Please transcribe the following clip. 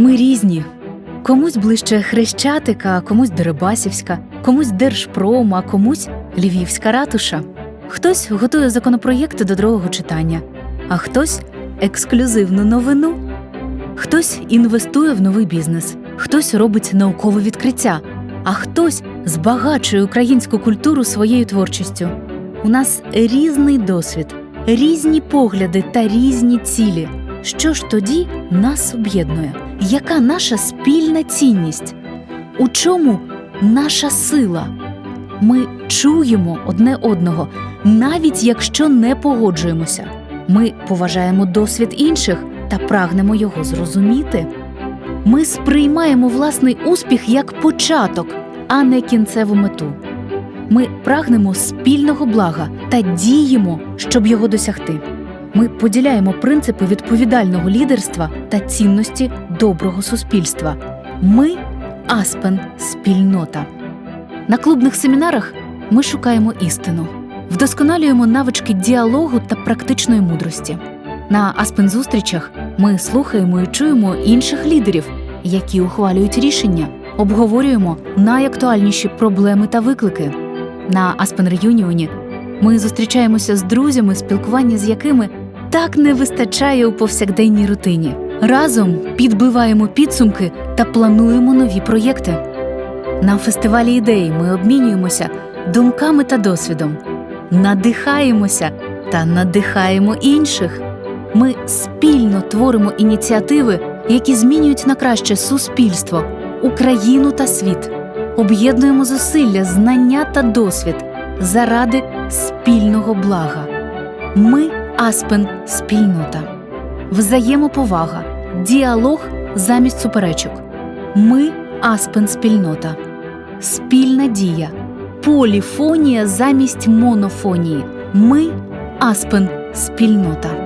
Ми різні. Комусь ближче Хрещатика, комусь Дерибасівська, комусь Держпром, а комусь Львівська ратуша. Хтось готує законопроєкти до другого читання, а хтось ексклюзивну новину. Хтось інвестує в новий бізнес, хтось робить наукове відкриття, а хтось збагачує українську культуру своєю творчістю. У нас різний досвід, різні погляди та різні цілі. Що ж тоді нас об'єднує? Яка наша спільна цінність? У чому наша сила? Ми чуємо одне одного, навіть якщо не погоджуємося. Ми поважаємо досвід інших та прагнемо його зрозуміти. Ми сприймаємо власний успіх як початок, а не кінцеву мету. Ми прагнемо спільного блага та діємо, щоб його досягти. Ми поділяємо принципи відповідального лідерства та цінності доброго суспільства. Ми Аспен спільнота. На клубних семінарах ми шукаємо істину, вдосконалюємо навички діалогу та практичної мудрості. На Аспен зустрічах ми слухаємо і чуємо інших лідерів, які ухвалюють рішення, обговорюємо найактуальніші проблеми та виклики. На Аспен Реюніоні ми зустрічаємося з друзями, спілкування з якими так не вистачає у повсякденній рутині. Разом підбиваємо підсумки та плануємо нові проєкти. На фестивалі ідей ми обмінюємося думками та досвідом, надихаємося та надихаємо інших. Ми спільно творимо ініціативи, які змінюють на краще суспільство, Україну та світ. Об'єднуємо зусилля, знання та досвід заради спільного блага. Ми Аспен спільнота, взаємоповага, діалог замість суперечок. Ми Аспен спільнота, спільна дія, поліфонія замість монофонії. Ми Аспен спільнота.